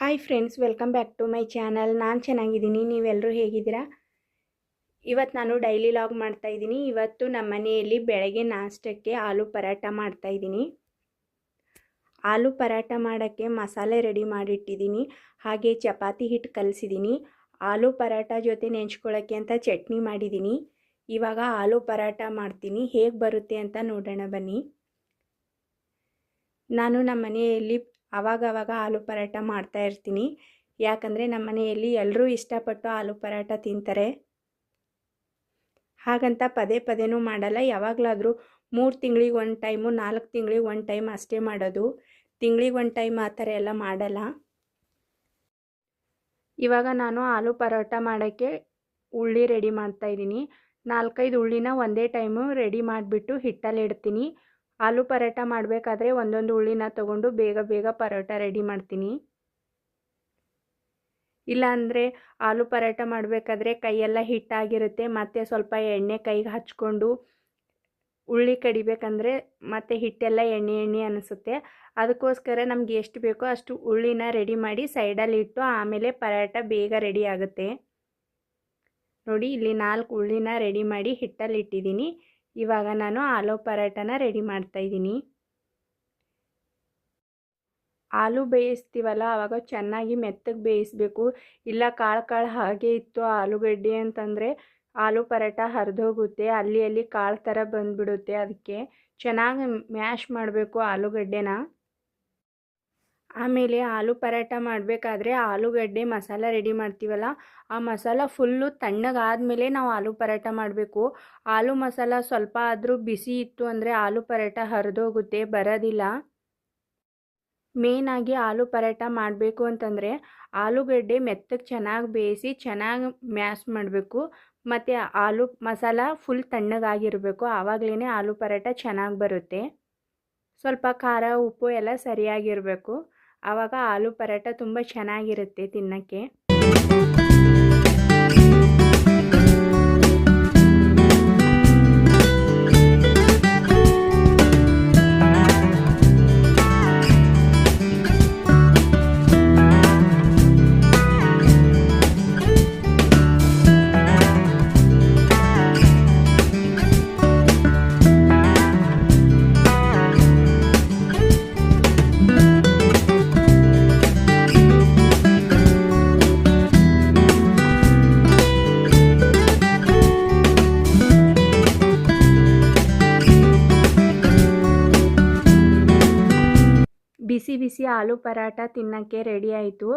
Hi friends welcome back to my channel ನಾನು ಚೆನ್ನಾಗಿದ್ದೀನಿ. ನೀವೆಲ್ಲರೂ ಹೇಗಿದ್ದೀರಾ? ಇವತ್ತು ನಾನು ಡೈಲಿ ಲಾಗ್ ಮಾಡ್ತಾಯಿದ್ದೀನಿ ಇವತ್ತು ನಮ್ಮ ಮನೆಯಲ್ಲಿ ಬೆಳಗ್ಗೆ ನಾಷ್ಟಕ್ಕೆ ಆಲೂ ಪರಾಟ ಮಾಡ್ತಾಯಿದ್ದೀನಿ ಆಲೂ ಪರಾಟ ಮಾಡೋಕ್ಕೆ ಮಸಾಲೆ ರೆಡಿ ಮಾಡಿಟ್ಟಿದ್ದೀನಿ. ಹಾಗೆ ಚಪಾತಿ ಹಿಟ್ಟು ಕಲಸಿದ್ದೀನಿ. ಆಲೂ ಪರಾಟ ಜೊತೆ ನೆಂಚ್ಕೊಳ್ಳೋಕ್ಕೆ ಅಂತ ಚಟ್ನಿ ಮಾಡಿದ್ದೀನಿ. ಇವಾಗ ಆಲೂ ಪರಾಟ ಮಾಡ್ತೀನಿ. ಹೇಗೆ ಬರುತ್ತೆ ಅಂತ ನೋಡೋಣ ಬನ್ನಿ. ನಾನು ನಮ್ಮ ಮನೆಯಲ್ಲಿ ಆವಾಗವಾಗ ಆಲೂ ಪರಾಟ ಮಾಡ್ತಾ ಇರ್ತೀನಿ. ಯಾಕಂದರೆ ನಮ್ಮ ಮನೆಯಲ್ಲಿ ಎಲ್ಲರೂ ಇಷ್ಟಪಟ್ಟು ಆಲೂ ಪರಾಟ ತಿಂತಾರೆ. ಹಾಗಂತ ಪದೇ ಪದೇನೂ ಮಾಡಲ್ಲ. ಯಾವಾಗಲಾದರೂ ಮೂರು ತಿಂಗಳಿಗೆ ಒಂದು ಟೈಮು, ನಾಲ್ಕು ತಿಂಗಳಿಗೆ ಒಂದು ಟೈಮ್ ಅಷ್ಟೇ ಮಾಡೋದು. ತಿಂಗಳಿಗೆ ಒಂದು ಟೈಮ್ ಆ ಥರ ಎಲ್ಲ ಮಾಡಲ್ಲ. ಇವಾಗ ನಾನು ಆಲೂ ಪರೋಟ ಮಾಡೋಕ್ಕೆ ಉಳ್ಳಿ ರೆಡಿ ಮಾಡ್ತಾಯಿದ್ದೀನಿ ನಾಲ್ಕೈದು ಉಳ್ಳಿನ ಒಂದೇ ಟೈಮು ರೆಡಿ ಮಾಡಿಬಿಟ್ಟು ಹಿಟ್ಟಲ್ಲಿ ಇಡ್ತೀನಿ. ಆಲೂ ಪರೋಟ ಮಾಡಬೇಕಾದ್ರೆ ಒಂದೊಂದು ಉಳ್ಳಿನ ತಗೊಂಡು ಬೇಗ ಬೇಗ ಪರೋಟ ರೆಡಿ ಮಾಡ್ತೀನಿ. ಇಲ್ಲಾಂದರೆ ಆಲೂ ಪರೋಟ ಮಾಡಬೇಕಾದ್ರೆ ಕೈಯೆಲ್ಲ ಹಿಟ್ಟಾಗಿರುತ್ತೆ ಮತ್ತು ಸ್ವಲ್ಪ ಎಣ್ಣೆ ಕೈಗೆ ಹಚ್ಕೊಂಡು ಉಳ್ಳಿ ಕಡಿಬೇಕಂದ್ರೆ ಮತ್ತು ಹಿಟ್ಟೆಲ್ಲ ಎಣ್ಣೆ ಎಣ್ಣೆ ಅನಿಸುತ್ತೆ. ಅದಕ್ಕೋಸ್ಕರ ನಮ್ಗೆ ಎಷ್ಟು ಬೇಕೋ ಅಷ್ಟು ಉಳ್ಳಿನ ರೆಡಿ ಮಾಡಿ ಸೈಡಲ್ಲಿಟ್ಟು ಆಮೇಲೆ ಪರೋಟ ಬೇಗ ರೆಡಿ ಆಗುತ್ತೆ. ನೋಡಿ ಇಲ್ಲಿ ನಾಲ್ಕು ಉಳ್ಳಿನ ರೆಡಿ ಮಾಡಿ ಹಿಟ್ಟಲ್ಲಿ ಇಟ್ಟಿದ್ದೀನಿ. ಇವಾಗ ನಾನು ಆಲೂ ಪರೋಟನ ರೆಡಿ ಮಾಡ್ತಾಯಿದ್ದೀನಿ ಆಲೂ ಬೇಯಿಸ್ತೀವಲ್ಲ ಆವಾಗ ಚೆನ್ನಾಗಿ ಮೆತ್ತಗೆ ಬೇಯಿಸಬೇಕು. ಇಲ್ಲ ಕಾಳು ಕಾಳು ಹಾಗೆ ಇತ್ತು ಆಲೂಗಡ್ಡೆ ಅಂತಂದರೆ ಆಲೂ ಪರೋಟ ಹರಿದೋಗುತ್ತೆ, ಅಲ್ಲಿ ಅಲ್ಲಿ ಕಾಳು ಥರ ಬಂದುಬಿಡುತ್ತೆ. ಅದಕ್ಕೆ ಚೆನ್ನಾಗಿ ಮ್ಯಾಶ್ ಮಾಡಬೇಕು ಆಲೂಗಡ್ಡೆನ. ಆಮೇಲೆ ಆಲೂ ಪರೋಟ ಮಾಡಬೇಕಾದ್ರೆ ಆಲೂಗಡ್ಡೆ ಮಸಾಲ ರೆಡಿ ಮಾಡ್ತೀವಲ್ಲ, ಆ ಮಸಾಲ ಫುಲ್ಲು ತಣ್ಣಗಾದಮೇಲೆ ನಾವು ಆಲೂ ಪರೋಟ ಮಾಡಬೇಕು. ಆಲೂ ಮಸಾಲ ಸ್ವಲ್ಪ ಆದರೂ ಬಿಸಿ ಇತ್ತು ಅಂದರೆ ಆಲೂ ಪರೋಟ ಹರಿದೋಗುತ್ತೆ, ಬರೋದಿಲ್ಲ. ಮೇನಾಗಿ ಆಲೂ ಪರೋಟ ಮಾಡಬೇಕು ಅಂತಂದರೆ ಆಲೂಗಡ್ಡೆ ಮೆತ್ತಗೆ ಚೆನ್ನಾಗಿ ಬೇಯಿಸಿ ಚೆನ್ನಾಗಿ ಮ್ಯಾಶ್ ಮಾಡಬೇಕು. ಮತ್ತು ಆಲೂ ಮಸಾಲ ಫುಲ್ ತಣ್ಣಗಾಗಿರಬೇಕು ಆವಾಗಲೇ ಆಲೂ ಪರೋಟ ಚೆನ್ನಾಗಿ ಬರುತ್ತೆ. ಸ್ವಲ್ಪ ಖಾರ, ಉಪ್ಪು ಎಲ್ಲ ಸರಿಯಾಗಿರಬೇಕು. ಆವಾಗ ಆಲೂ ಪರೋಟ ತುಂಬ ಚೆನ್ನಾಗಿರುತ್ತೆ ತಿನ್ನೋಕ್ಕೆ. ಬಿಸಿ ಆಲೂ ಪರಾಟ ತಿನ್ನೋಕ್ಕೆ ರೆಡಿ ಆಯಿತು.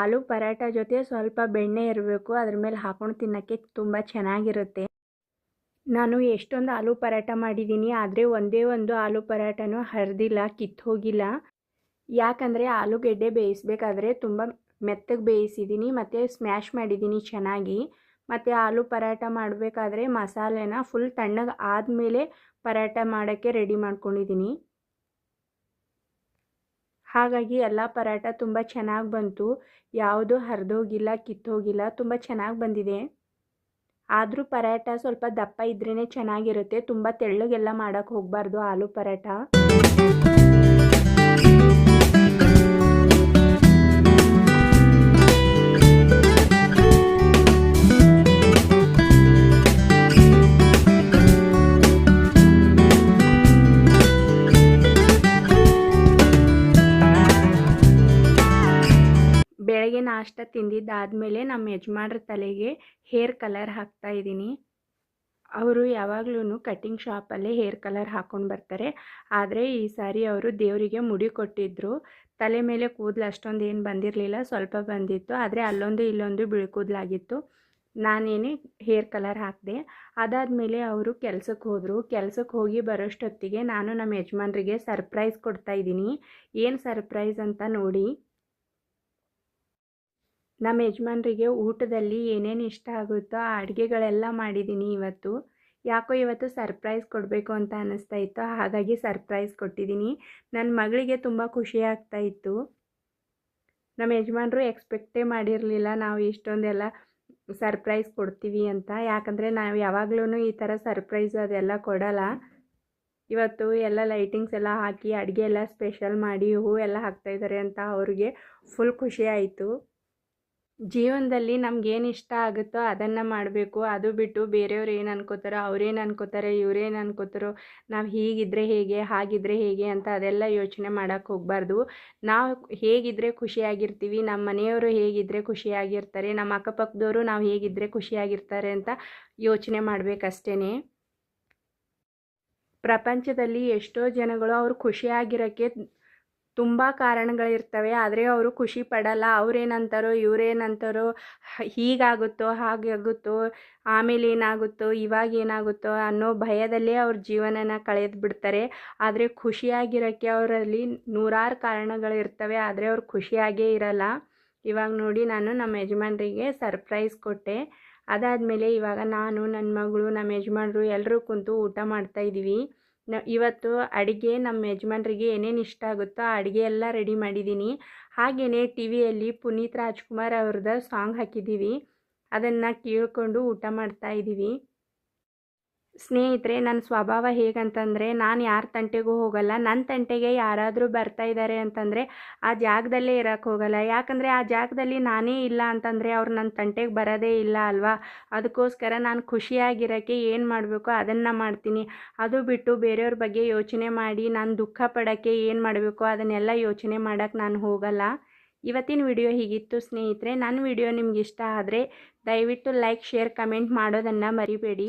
ಆಲೂ ಪರಾಟ ಜೊತೆ ಸ್ವಲ್ಪ ಬೆಣ್ಣೆ ಇರಬೇಕು. ಅದ್ರ ಮೇಲೆ ಹಾಕೊಂಡು ತಿನ್ನೋಕ್ಕೆ ತುಂಬ ಚೆನ್ನಾಗಿರುತ್ತೆ. ನಾನು ಎಷ್ಟೊಂದು ಆಲೂ ಪರಾಟ ಮಾಡಿದ್ದೀನಿ, ಆದರೆ ಒಂದೇ ಒಂದು ಆಲೂ ಪರಾಟನೂ ಹರಿದಿಲ್ಲ, ಕಿತ್ತು ಹೋಗಿಲ್ಲ. ಯಾಕಂದರೆ ಆಲೂಗೆಡ್ಡೆ ಬೇಯಿಸ್ಬೇಕಾದ್ರೆ ತುಂಬ ಮೆತ್ತಗೆ ಬೇಯಿಸಿದ್ದೀನಿ, ಮತ್ತು ಸ್ಮ್ಯಾಶ್ ಮಾಡಿದ್ದೀನಿ ಚೆನ್ನಾಗಿ. ಮತ್ತು ಆಲೂ ಪರಾಟ ಮಾಡಬೇಕಾದ್ರೆ ಮಸಾಲೆನ ಫುಲ್ ತಣ್ಣಗೆ ಆದಮೇಲೆ ಪರಾಟ ಮಾಡೋಕ್ಕೆ ರೆಡಿ ಮಾಡ್ಕೊಂಡಿದ್ದೀನಿ. ಹಾಗಾಗಿ ಎಲ್ಲ ಪರಾಟ ತುಂಬ ಚೆನ್ನಾಗಿ ಬಂತು. ಯಾವುದೂ ಹರಿದೋಗಿಲ್ಲ, ಕಿತ್ತೋಗಿಲ್ಲ, ತುಂಬ ಚೆನ್ನಾಗಿ ಬಂದಿದೆ. ಆದರೂ ಪರಾಟ ಸ್ವಲ್ಪ ದಪ್ಪ ಇದ್ರೇ ಚೆನ್ನಾಗಿರುತ್ತೆ. ತುಂಬ ತೆಳ್ಳಗೆಲ್ಲ ಮಾಡೋಕ್ಕೆ ಹೋಗಬಾರ್ದು ಆಲೂ ಪರಾಟ ತಿಂದಿದ್ದಾದಮೇಲೆ ನಮ್ಮ ಯಜಮಾನ್ರ ತಲೆಗೆ ಹೇರ್ ಕಲರ್ ಹಾಕ್ತಾ ಇದ್ದೀನಿ. ಅವರು ಯಾವಾಗ್ಲೂ ಕಟಿಂಗ್ ಶಾಪಲ್ಲೇ ಹೇರ್ ಕಲರ್ ಹಾಕ್ಕೊಂಡು ಬರ್ತಾರೆ. ಆದರೆ ಈ ಸಾರಿ ಅವರು ದೇವರಿಗೆ ಮುಡಿ ಕೊಟ್ಟಿದ್ದರು ತಲೆ ಮೇಲೆ ಕೂದಲು ಅಷ್ಟೊಂದು ಏನು ಬಂದಿರಲಿಲ್ಲ, ಸ್ವಲ್ಪ ಬಂದಿತ್ತು. ಆದರೆ ಅಲ್ಲೊಂದು ಇಲ್ಲೊಂದು ಬಿಳಿಕೂದಲಾಗಿತ್ತು. ನಾನೇನೇ ಹೇರ್ ಕಲರ್ ಹಾಕಿದೆ. ಅದಾದಮೇಲೆ ಅವರು ಕೆಲಸಕ್ಕೆ ಹೋದರು. ಕೆಲಸಕ್ಕೆ ಹೋಗಿ ಬರೋಷ್ಟೊತ್ತಿಗೆ ನಾನು ನಮ್ಮ ಯಜಮಾನ್ರಿಗೆ ಸರ್ಪ್ರೈಸ್ ಕೊಡ್ತಾ ಇದ್ದೀನಿ. ಏನು ಸರ್ಪ್ರೈಸ್ ಅಂತ ನೋಡಿ ನಮ್ಮ ಯಜಮಾನ್ರಿಗೆ ಊಟದಲ್ಲಿ ಏನೇನು ಇಷ್ಟ ಆಗುತ್ತೋ ಆ ಅಡುಗೆಗಳೆಲ್ಲ ಮಾಡಿದ್ದೀನಿ ಇವತ್ತು. ಯಾಕೋ ಇವತ್ತು ಸರ್ಪ್ರೈಸ್ ಕೊಡಬೇಕು ಅಂತ ಅನ್ನಿಸ್ತಾ ಇತ್ತು. ಹಾಗಾಗಿ ಸರ್ಪ್ರೈಸ್ ಕೊಟ್ಟಿದ್ದೀನಿ ನನ್ನ ಮಗಳಿಗೆ ತುಂಬ ಖುಷಿ ಆಗ್ತಾ ಇತ್ತು. ನಮ್ಮ ಯಜಮಾನರು ಎಕ್ಸ್ಪೆಕ್ಟೇ ಮಾಡಿರಲಿಲ್ಲ ನಾವು ಇಷ್ಟೊಂದೆಲ್ಲ ಸರ್ಪ್ರೈಸ್ ಕೊಡ್ತೀವಿ ಅಂತ. ಯಾಕಂದರೆ ನಾವು ಯಾವಾಗಲೂ ಈ ಥರ ಸರ್ಪ್ರೈಸ್ ಅದೆಲ್ಲ ಕೊಡಲ್ಲ. ಇವತ್ತು ಎಲ್ಲ ಲೈಟಿಂಗ್ಸ್ ಎಲ್ಲ ಹಾಕಿ ಅಡುಗೆ ಎಲ್ಲ ಸ್ಪೆಷಲ್ ಮಾಡಿ ಹೂವು ಎಲ್ಲ ಹಾಕ್ತಾಯಿದ್ದಾರೆ ಅಂತ ಅವ್ರಿಗೆ ಫುಲ್ ಖುಷಿ ಆಯಿತು. ಜೀವನದಲ್ಲಿ ನಮ್ಗೇನು ಇಷ್ಟ ಆಗುತ್ತೋ ಅದನ್ನು ಮಾಡಬೇಕು. ಅದು ಬಿಟ್ಟು ಬೇರೆಯವ್ರು ಏನು ಅನ್ಕೋತಾರೋ ಅವ್ರೇನು ಅನ್ಕೋತಾರೆ ಇವ್ರೇನು ಅನ್ಕೋತಾರೋ, ನಾವು ಹೀಗಿದ್ರೆ ಹೇಗೆ, ಹಾಗಿದ್ರೆ ಹೇಗೆ ಅಂತ ಅದೆಲ್ಲ ಯೋಚನೆ ಮಾಡೋಕ್ಕೆ ಹೋಗಬಾರ್ದು. ನಾವು ಹೇಗಿದ್ದರೆ ಖುಷಿಯಾಗಿರ್ತೀವಿ ನಮ್ಮ ಮನೆಯವರು ಹೇಗಿದ್ದರೆ ಖುಷಿಯಾಗಿರ್ತಾರೆ ನಮ್ಮ ಅಕ್ಕಪಕ್ಕದವರು ನಾವು ಹೇಗಿದ್ದರೆ ಖುಷಿಯಾಗಿರ್ತಾರೆ ಅಂತ ಯೋಚನೆ ಮಾಡಬೇಕಷ್ಟೇ ಪ್ರಪಂಚದಲ್ಲಿ ಎಷ್ಟೋ ಜನಗಳು ಅವರು ಖುಷಿಯಾಗಿರೋಕ್ಕೆ ತುಂಬ ಕಾರಣಗಳಿರ್ತವೆ. ಆದರೆ ಅವರು ಖುಷಿ ಪಡಲ್ಲ. ಅವ್ರೇನಂತಾರೋ, ಇವ್ರೇನಂತಾರೋ ಹೀಗಾಗುತ್ತೋ, ಹಾಗಾಗುತ್ತೋ, ಆಮೇಲೆ ಏನಾಗುತ್ತೋ, ಇವಾಗ ಏನಾಗುತ್ತೋ ಅನ್ನೋ ಭಯದಲ್ಲೇ ಅವ್ರ ಜೀವನನ ಕಳೆದು ಬಿಡ್ತಾರೆ. ಆದರೆ ಖುಷಿಯಾಗಿರೋಕ್ಕೆ ಅವರಲ್ಲಿ ನೂರಾರು ಕಾರಣಗಳಿರ್ತವೆ. ಆದರೆ ಅವ್ರು ಖುಷಿಯಾಗೇ ಇರಲ್ಲ. ಇವಾಗ ನೋಡಿ ನಾನು ನಮ್ಮ ಯಜಮಾನರಿಗೆ ಸರ್ಪ್ರೈಸ್ ಕೊಟ್ಟೆ. ಅದಾದಮೇಲೆ ಇವಾಗ ನಾನು ನನ್ನ ಮಗಳು, ನಮ್ಮ ಯಜಮಾನರು ಎಲ್ಲರೂ ಕುಂತು ಊಟ ಮಾಡ್ತಾಯಿದ್ದೀವಿ ನ, ಇವತ್ತು ಅಡುಗೆ ನಮ್ಮ ಯಜಮಾನ್ರಿಗೆ ಏನೇನು ಇಷ್ಟ ಆಗುತ್ತೋ ಆ ಅಡುಗೆ ಎಲ್ಲ ರೆಡಿ ಮಾಡಿದ್ದೀನಿ ಹಾಗೆಯೇ ಟಿ ವಿಯಲ್ಲಿ ಪುನೀತ್ ರಾಜ್ಕುಮಾರ್ ಅವ್ರದ್ದು ಸಾಂಗ್ ಹಾಕಿದ್ದೀವಿ ಅದನ್ನು ಕೇಳಿಕೊಂಡು ಊಟ ಮಾಡ್ತಾಯಿದ್ದೀವಿ ಸ್ನೇಹಿತರೆ ನನ್ನ ಸ್ವಭಾವ ಹೇಗಂತಂದರೆ, ನಾನು ಯಾರ ತಂಟೆಗೂ ಹೋಗಲ್ಲ. ನನ್ನ ತಂಟೆಗೆ ಯಾರಾದರೂ ಬರ್ತಾ ಇದ್ದಾರೆ ಅಂತಂದರೆ, ಆ ಜಾಗದಲ್ಲೇ ಇರೋಕ್ಕೆ ಹೋಗಲ್ಲ. ಯಾಕಂದರೆ, ಆ ಜಾಗದಲ್ಲಿ ನಾನೇ ಇಲ್ಲ ಅಂತಂದರೆ, ಅವ್ರು ನನ್ನ ತಂಟೆಗೆ ಬರೋದೇ ಇಲ್ಲ ಅಲ್ವಾ? ಅದಕ್ಕೋಸ್ಕರ ನಾನು ಖುಷಿಯಾಗಿರೋಕ್ಕೆ ಏನು ಮಾಡಬೇಕು, ಅದನ್ನು ಮಾಡ್ತೀನಿ. ಅದು ಬಿಟ್ಟು ಬೇರೆಯವ್ರ ಬಗ್ಗೆ ಯೋಚನೆ ಮಾಡಿ, ನಾನು ದುಃಖ ಪಡೋಕ್ಕೆ ಏನು ಮಾಡಬೇಕು, ಅದನ್ನೆಲ್ಲ ಯೋಚನೆ ಮಾಡೋಕ್ಕೆ ನಾನು ಹೋಗಲ್ಲ. ಇವತ್ತಿನ ವಿಡಿಯೋ ಹೀಗಿತ್ತು ಸ್ನೇಹಿತರೆ. ನನ್ನ ವಿಡಿಯೋ ನಿಮ್ಗೆ ಇಷ್ಟ ಆದರೆ, ದಯವಿಟ್ಟು ಲೈಕ್, ಶೇರ್, ಕಮೆಂಟ್ ಮಾಡೋದನ್ನು ಮರಿಬೇಡಿ.